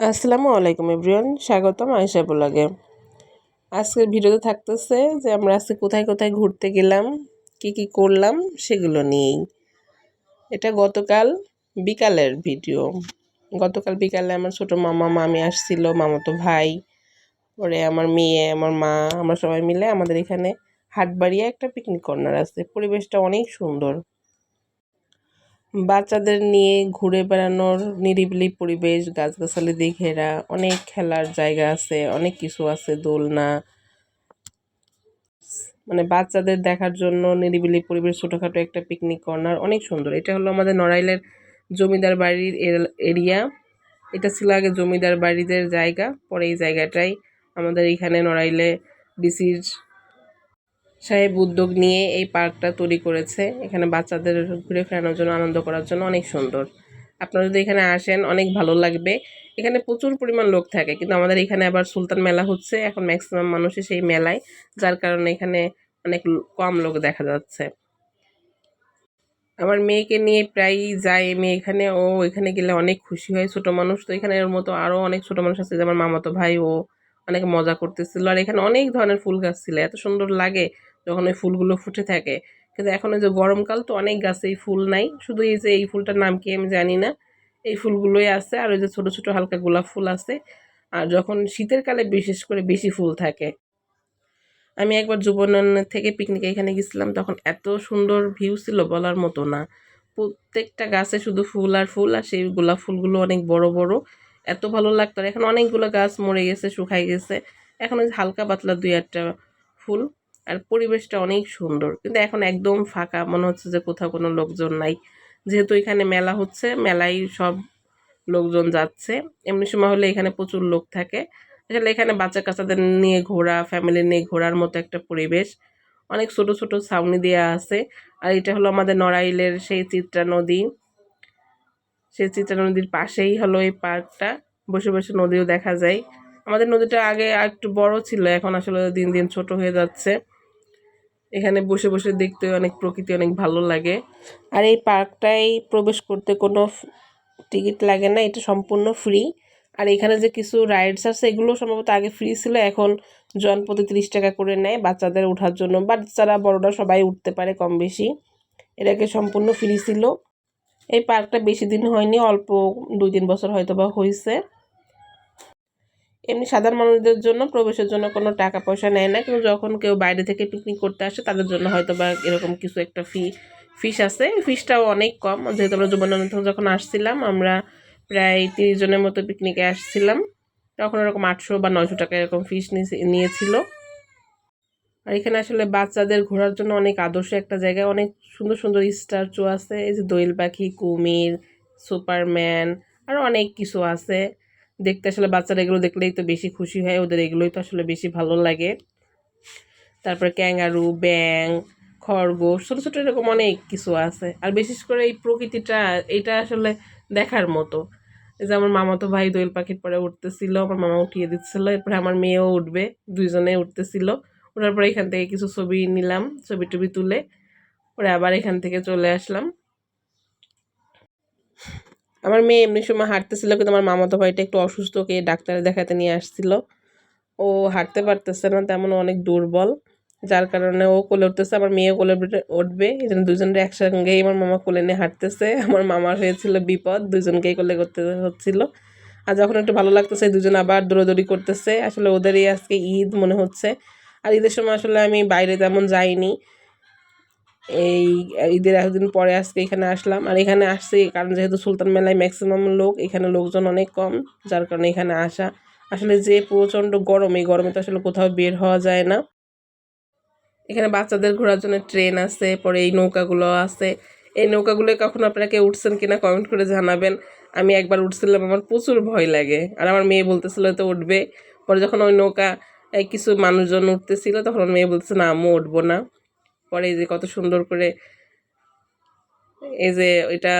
আসসালামু আলাইকুম এভরিওয়ান, স্বাগতম আয়েশা ব্লগে। আজকের ভিডিওতে থাকতেছে যে আমরা আজকে কোথায় কোথায় ঘুরতে গেলাম, কি কি করলাম সেগুলো নিয়েই। এটা গতকাল বিকালের ভিডিও। গতকাল বিকালে আমার ছোট মামা, মামি আসছিল মামাতো ভাই, পরে আমার মেয়ে, আমার মা, আমরা সবাই মিলে আমাদের এখানে হাটবাড়িয়া একটা পিকনিক কর্নার আছে। পরিবেশটা অনেক সুন্দর। বাচ্চাদের নিয়ে ঘুরে বেড়ানোর নিরিবিলি পরিবেশ, গাছগাছালি দিয়ে ঘেরা অনেক খেলার জায়গা আছে, অনেক কিছু আছে, দোলনা। মানে বাচ্চাদের দেখার জন্য নিরিবিলি পরিবেশ, ছোটোখাটো একটা পিকনিক কর্নার অনেক সুন্দর। এটা হলো আমাদের নড়াইলের জমিদার বাড়ির এরিয়া এটা ছিল আগে জমিদার বাড়িদের জায়গা, পরে এই জায়গাটাই আমাদের এখানে নড়াইলে ডিসির সাহেব উদ্যোগ নিয়ে এই পার্কটা তৈরি করেছে। এখানে বাচ্চাদের ঘুরে ফেরানোর জন্য, আনন্দ করার জন্য অনেক সুন্দর। আপনারা যদি এখানে আসেন, অনেক ভালো লাগবে। এখানে প্রচুর পরিমাণ লোক থাকে, কিন্তু আমাদের এখানে আবার সুলতান মেলা হচ্ছে। এখন ম্যাক্সিমাম মানুষই সেই মেলায়, যার কারণে এখানে অনেক কম লোক দেখা যাচ্ছে। আমার মেয়েকে নিয়ে প্রায়ই যায় মেয়ে এখানে। ও এখানে গেলে অনেক খুশি হয়, ছোটো মানুষ। তো এখানে ওর মতো আরও অনেক ছোটো মানুষ আছে, যেমন মামাতো ভাই, ও অনেক মজা করতেছিল। আর এখানে অনেক ধরনের ফুল গাছ ছিল, এত সুন্দর লাগে। যখন ওই ফুলগুলো ফুটে থাকে। কিন্তু এখন ওই যে গরমকাল তো অনেক গাছেই ফুল নাই। শুধু এই যে এই ফুলটার নাম কি আমি জানি না। এই ফুলগুলোই আছে আর ওই যে ছোটো ছোটো হালকা গোলাপ ফুল আছে। আর যখন শীতের কালে বিশেষ করে বেশি ফুল থাকে। আমি একবার যুবনয়নের থেকে পিকনিকে এখানে গেছিলাম, তখন এত সুন্দর ভিউ ছিল বলার মতো না। প্রত্যেকটা গাছে শুধু ফুল আর ফুল, আর সেই গোলাপ ফুলগুলো অনেক বড় বড়। এত ভালো লাগতো এখন অনেকগুলো গাছ মরে গেছে শুকাই গেছে। এখন ওই হালকা পাতলা দুই একটা ফুল। আর পরিবেশটা অনেক সুন্দর। কিন্তু এখন একদম ফাঁকা, মনে হচ্ছে যে কোথাও কোনো লোকজন নাই। যেহেতু এখানে মেলা হচ্ছে, মেলায় সব লোকজন যাচ্ছে। এমনি সময় হলে এখানে প্রচুর লোক থাকে। আসলে এখানে বাচ্চা কাচ্চাদের নিয়ে ঘোরা ফ্যামিলি নিয়ে ঘোরার মতো একটা পরিবেশ। অনেক ছোট ছোট ছাউনি দেওয়া আছে। আর এটা হলো আমাদের নড়াইলের সেই চিত্রা নদী। সেই চিত্রা নদীর পাশেই হলো এই পার্কটা। বসে বসে নদীও দেখা যায়। আমাদের নদীটা আগে একটু বড় ছিল, এখন আসলে দিন দিন ছোট হয়ে যাচ্ছে। এখানে বসে বসে দেখতে অনেক প্রকৃতি, অনেক ভালো লাগে। আর এই পার্কটাই প্রবেশ করতে কোনো টিকিট লাগে না, এটা সম্পূর্ণ ফ্রি। আর এখানে যে কিছু রাইডস আছে, এগুলো সম্ভবত আগে ফ্রি ছিল, এখন জন প্রতি তিরিশ টাকা করে নেয় বাচ্চাদের ওঠার জন্য। বাচ্চারা বড়রা সবাই উঠতে পারে কম বেশি। এটাকে সম্পূর্ণ ফ্রি ছিল। এই পার্কটা বেশি দিন হয়নি, অল্প দুই তিন বছর হয়তো বা হয়েছে এমনি সাধারণ মানুষদের জন্য, প্রবেশের জন্য কোনো টাকা পয়সা নেয় না। কিন্তু যখন কেউ বাইরে থেকে পিকনিক করতে আসে, তাদের জন্য হয়তো বা এরকম কিছু একটা ফি ফিস আছে। ফিসটাও অনেক কম। যেহেতু আমরা যুবনানন্দ যখন আসছিলাম, আমরা প্রায় তিরিশ জনের মতো পিকনিকে আসছিলাম। তখন এরকম আটশো বা নয়শো টাকা এরকম ফিস নিয়েছিল। আর এখানে আসলে বাচ্চাদের ঘোরার জন্য অনেক আদর্শ একটা জায়গায় অনেক সুন্দর সুন্দর স্ট্যাচু আছে। এই যে দোয়েল পাখি, কুমির সুপারম্যান আরও অনেক কিছু আছে। দেখতে আসলে বাচ্চারা এগুলো দেখলেই তো বেশি খুশি হয়, ওদের এগুলোই তো আসলে বেশি ভালো লাগে। তারপরে ক্যাঙ্গারু ব্যাং খরগোশ, ছোটো ছোটো এরকম অনেক কিছু আছে। আর বিশেষ করে এই প্রকৃতিটা, এটা আসলে দেখার মতো। এই যে আমার মামা তো ভাই দোয়েল পাখির পরে উঠতেছিল, আমার মামা উঠিয়ে দিচ্ছিল, এরপরে আমার মেয়েও উঠবে, দুইজনে উঠতেছিল। ওঠার পরে এখান থেকে কিছু ছবি নিলাম, ছবি টবি তুলে, পরে আবার এখান থেকে চলে আসলাম। আমার মেয়ে এমনি সময় হাঁটতেছিল, কিন্তু আমার মামাতো ভাইটা একটু অসুস্থ ওকে ডাক্তারে দেখাতে নিয়ে আসছিল। ও হাঁটতে পারতেছে না, তেমন অনেক দুর্বল। যার কারণে ও কোলে উঠতেছে, আমার মেয়ে কোলে উঠবে এই জন্য দুজনটা একসঙ্গেই আমার মামা কোলে নিয়ে হাঁটতেছে। আমার মামার হয়েছিল বিপদ, দুজনকেই কোলে করতে হচ্ছিল। আর যখন একটু ভালো লাগতেছে, দুজন আবার দৌড়োদৌড়ি করতেছে। আসলে ওদেরই আজকে ঈদ মনে হচ্ছে। আর ঈদের সময় আসলে আমি বাইরে তেমন যাইনি। এই ঈদের একদিন পরে আজকে এখানে আসলাম। আর এখানে আসছি কারণ যেহেতু সুলতান মেলায় ম্যাক্সিমাম লোক, এখানে লোকজন অনেক কম, যার কারণে এখানে আসা। আসলে যে প্রচণ্ড গরম, এই গরমে তো আসলে কোথাও বের হওয়া যায় না। এখানে বাচ্চাদের ঘোরার জন্য ট্রেন আছে, পরে এই নৌকাগুলো আছে। এই নৌকাগুলো কখন আপনারা উঠছেন কিনা কমেন্ট করে জানাবেন। আমি একবার উঠছিলাম, আমার প্রচুর ভয় লাগে। আর আমার মেয়ে বলতেছিল তো উঠবে। পরে যখন ওই নৌকা কিছু মানুষজন উঠতেছিল, তখন মেয়ে বলতেছে, না আমিও উঠবো না। পরে এই যে কত সুন্দর করে এই যে এটা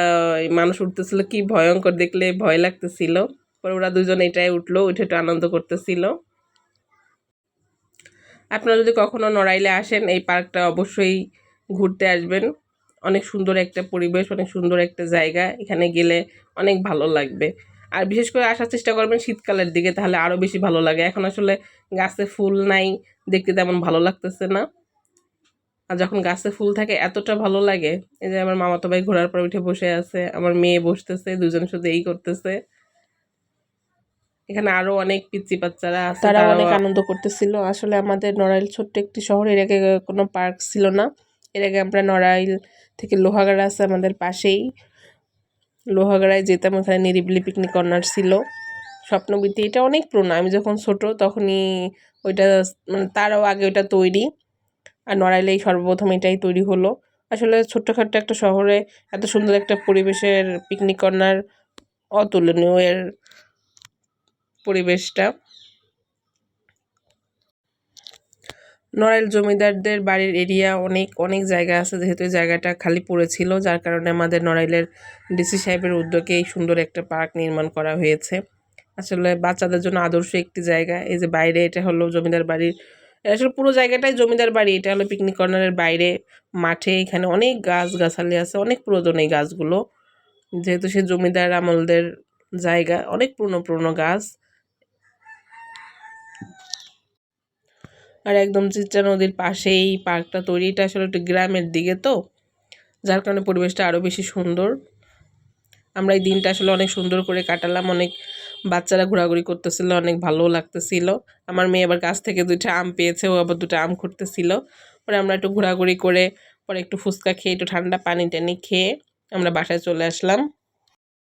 মানুষ উঠতেছিল কি ভয়ঙ্কর দেখলে ভয় লাগতেছিল। পরে ওরা দুজন এটাই উঠল, উঠে একটু আনন্দ করতেছিল। আপনারা যদি কখনো নড়াইলে আসেন, এই পার্কটা অবশ্যই ঘুরতে আসবেন। অনেক সুন্দর একটা পরিবেশ, অনেক সুন্দর একটা জায়গা, এখানে গেলে অনেক ভালো লাগবে। আর বিশেষ করে আসার চেষ্টা করবেন শীতকালের দিকে, তাহলে আরও বেশি ভালো লাগে। এখন আসলে গাছে ফুল নাই, দেখতে তেমন ভালো লাগতেছে না। আর যখন গাছে ফুল থাকে এতটা ভালো লাগে এই যে আমার মামাতো ভাই ঘোড়ার পর উঠে বসে আছে আমার মেয়ে বসতেছে দুজন শুধু এই করতেছে। এখানে আরও অনেক পিচ্চি বাচ্চারা আছে তারা অনেক আনন্দ করতেছিল। আসলে আমাদের নড়াইল ছোট্ট একটি শহর এর আগে কোনো পার্ক ছিল না। এর আগে আমরা নড়াইল থেকে লোহাগাড়া আছে আমাদের পাশেই। লোহাগাড়ায় যেতাম ওখানে নিরিবিলি পিকনিক কর্নার ছিল। স্বপ্নবীতি এটা অনেক পুরনো। আমি যখন ছোট তখনই ওইটা মানে তারও আগে ওইটা তৈরি। আর নড়াইলেই সর্বপ্রথম এটাই তৈরি হলো। আসলে ছোট্টখাট্ট একটা শহরে এত সুন্দর একটা পরিবেশের পিকনিক কর্নার অতুলনীয় এর পরিবেশটা। নড়াইল জমিদারদের বাড়ির এরিয়া অনেক অনেক জায়গা আছে, যেহেতু জায়গাটা খালি পড়েছিল, যার কারণে আমাদের নড়াইলের ডিসি সাহেবের উদ্যোগে এই সুন্দর একটা পার্ক নির্মাণ করা হয়েছে। আসলে বাচ্চাদের জন্য আদর্শ একটি জায়গা। এই যে বাইরে এটা হলো জমিদার বাড়ির আসলে পুরো জায়গাটাই জমিদার বাড়ি। এটা হলো পিকনিক কর্নারের বাইরে, মাঠে। এখানে অনেক গাছ গাছালি আছে, অনেক পুরাতন এই গাছগুলো। যেহেতু সে জমিদার আমলদের জায়গা, অনেক পুরনো পুরনো গাছ। আর একদম চিত্রা নদীর পাশেই পার্কটা তৈরি। এটা আসলে একটু গ্রামের দিকে তো, যার কারণে পরিবেশটা আরও বেশি সুন্দর। আমরা এই দিনটা আসলে অনেক সুন্দর করে কাটালাম, অনেক বাচ্চারা ঘোরাঘুরি করতেছিল, অনেক ভালো লাগতেছিল। আমার মেয়ে আবার গাছ থেকে দুইটা আম পেয়েছে, ও আবার দুটো আম খুঁড়তেছিল। পরে আমরা একটু ঘোরাঘুরি করে, পরে একটু ফুচকা খেয়ে, একটু ঠান্ডা পানি টানি খেয়ে আমরা বাসায় চলে আসলাম।